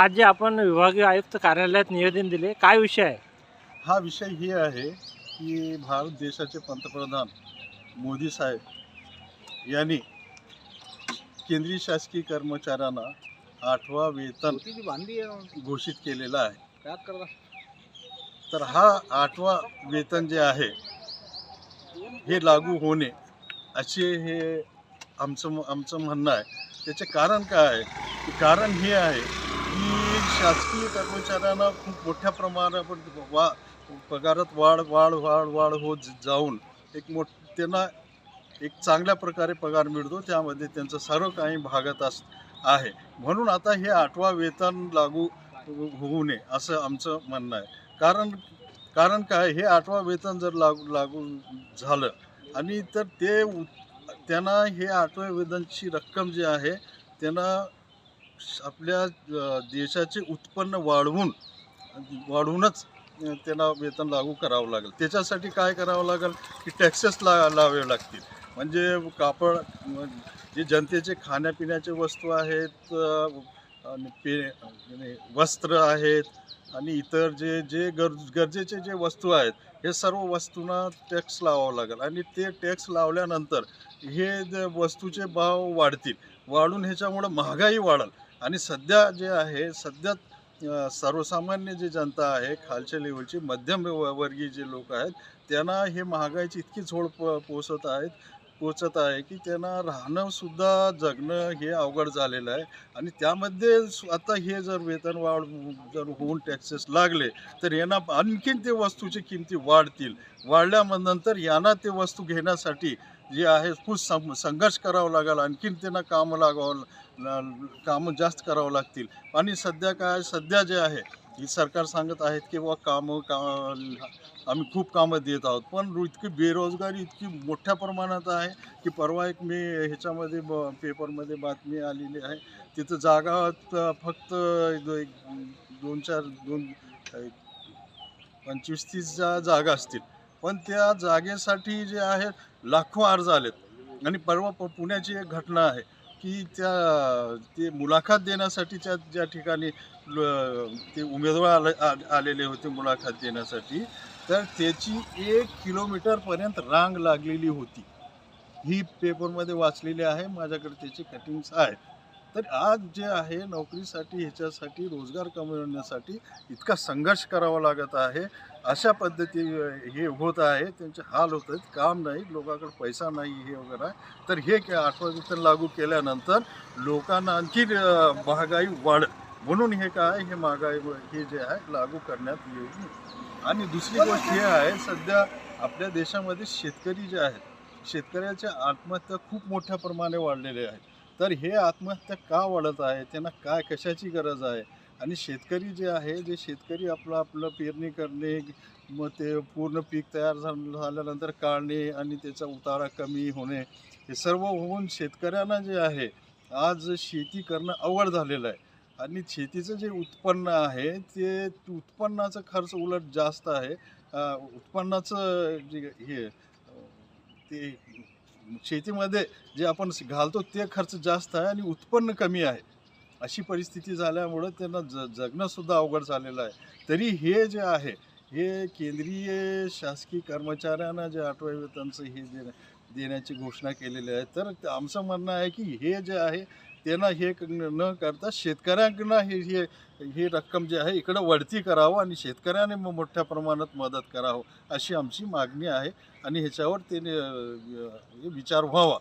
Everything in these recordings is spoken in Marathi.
आज जे आपण विभागीय आयुक्त कार्यालयात निवेदन दिले काय विषय आहे? हा विषय हे आहे की भारत देशाचे पंतप्रधान मोदी साहेब यांनी केंद्रीय शासकीय कर्मचाऱ्यांना आठवा वेतन घोषित केलेला आहे. तर हा आठवा वेतन जे आहे हे लागू होणे असे हे आमचं आमचं म्हणणं आहे. त्याचे कारण काय आहे? कारण हे आहे शासकीय कर्मचाऱ्यांना खूप मोठ्या प्रमाणावर वा पगारात वाढ वाढ वाढ वाढ होत जाऊन एक मोठ त्यांना एक चांगल्या प्रकारे पगार मिळतो. त्यामध्ये त्यांचं सर्व काही भागत अस आहे. म्हणून आता हे आठवा वेतन लागू होऊ नये असं आमचं म्हणणं आहे. कारण कारण काय हे आठवा वेतन जर लागू लागू झालं आणि तर ते त्यांना हे आठव्या वेतनची रक्कम जी आहे त्यांना आपल्या देशाचे उत्पन्न वाढवून वाढवूनच त्यांना वेतन लागू करावं लागेल. त्याच्यासाठी काय करावं लागेल? की टॅक्सेस ला लावावे लागतील. म्हणजे कापड जे जनतेचे खाण्यापिण्याचे वस्तू आहेत आणि पे वस्त्र आहेत आणि इतर जे जे गर गरजेचे जे वस्तू आहेत हे सर्व वस्तूंना टॅक्स लावावं लागेल. आणि ते टॅक्स लावल्यानंतर हे वस्तूचे भाव वाढतील वाढून ह्याच्यामुळं महागाई वाढेल. आणि सध्या जे आहे सध्या सर्वसामान्य जे जनता आहे खालच्या लेवलची मध्यम व- वर्गीय जे लोक आहेत त्यांना हे महागाईची इतकी झोड प पोचत आहेत पोचत आहे की त्यांना राहणंसुद्धा जगणं हे अवघड झालेलं आहे. आणि त्यामध्ये सु- आता हे जर वेतन वाढ जर होऊन टॅक्सेस लागले तर यांना आणखीन ते वस्तूची किमती वाढतील. वाढल्यानंतर यांना ते वस्तू घेण्यासाठी जे आहे खूप सं संघर्ष करावा लागेल. आणखीन त्यांना कामं लागावं कामं जास्त करावं लागतील. आणि सध्या काय सध्या जे आहे ही सरकार सांगत आहेत की बा कामं का आम्ही खूप कामं देत आहोत. पण इतकी बेरोजगारी इतकी मोठ्या प्रमाणात आहे की परवा एक मी ह्याच्यामध्ये ब पेपरमध्ये बातमी आलेली आहे. तिथं जागा फक्त एक दोन चार दोन एक पंचवीस तीस जा जागा असतील. पण त्या जागेसाठी जे आहे लाखो अर्ज आलेत. आणि परवा प- पुण्याची एक घटना आहे की त्या ते मुलाखत देण्यासाठी त्या ज्या ठिकाणी ल- ते उमेदवार आले आ- आलेले होते मुलाखत देण्यासाठी तर त्याची एक किलोमीटरपर्यंत रांग लागलेली होती. ही पेपरमध्ये वाचलेली आहे माझ्याकडे त्याची कटिंग्स आहेत. तर आज जे आहे नोकरीसाठी ह्याच्यासाठी रोजगार कमवण्यासाठी इतका संघर्ष करावा लागत आहे. अशा पद्धती हे होत आहे. त्यांचे हाल होत आहेत. काम नाही. लोकांकडे पैसा नाही हे वगैरे. आहे. तर हे के आठवं वेतन लागू केल्यानंतर लोकांना आणखी महागाई वाढ. म्हणून हे काय हे महागाई हे जे आहे लागू करण्यात येईल आणि दुसरी गोष्ट हे आहे सध्या आपल्या देशामध्ये शेतकरी जे आहेत शेतकऱ्याच्या आत्महत्या खूप मोठ्या प्रमाणे वाढलेल्या आहेत. तर हे आत्महत्या का वाढत आहे? त्यांना काय कशाची गरज आहे? आणि शेतकरी जे आहे जे शेतकरी आपलं आपलं पेरणी करणे मग ते पूर्ण पीक तयार झालं झाल्यानंतर काढणे आणि त्याचा उतारा कमी होणे हे सर्व होऊन शेतकऱ्यांना जे आहे आज शेती करणं अवघड झालेलं आहे. आणि शेतीचं जे उत्पन्न आहे ते उत्पन्नाचा खर्च उलट जास्त आहे. उत्पन्नाचं जे हे ते शेतीमध्ये जे आपण घालतो ते खर्च जास्त आहे आणि उत्पन्न कमी आहे. अशी परिस्थिती झाल्यामुळं त्यांना ज जगणंसुद्धा अवघड झालेलं आहे. तरी हे जे आहे हे केंद्रीय शासकीय कर्मचाऱ्यांना जे आठव्या वेतनचं हे देण्या देण्याची घोषणा केलेली आहे. तर आमचं म्हणणं आहे की हे जे आहे त्यांना हे न करता शेतकऱ्यांकडनं हे हे ही रक्कम जी आहे इकडं वळती करावं आणि शेतकऱ्याने मग मोठ्या प्रमाणात मदत करावं अशी आमची मागणी आहे आणि ह्याच्यावर ते हे विचार व्हावा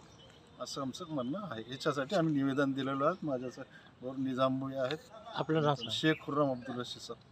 असं आमचं म्हणणं आहे. याच्यासाठी आम्ही निवेदन दिलेलं आहे. माझ्यासमोर निजामभाई आहेत. आपलं. शेख खुर्रम अब्दुल रशीद साहेब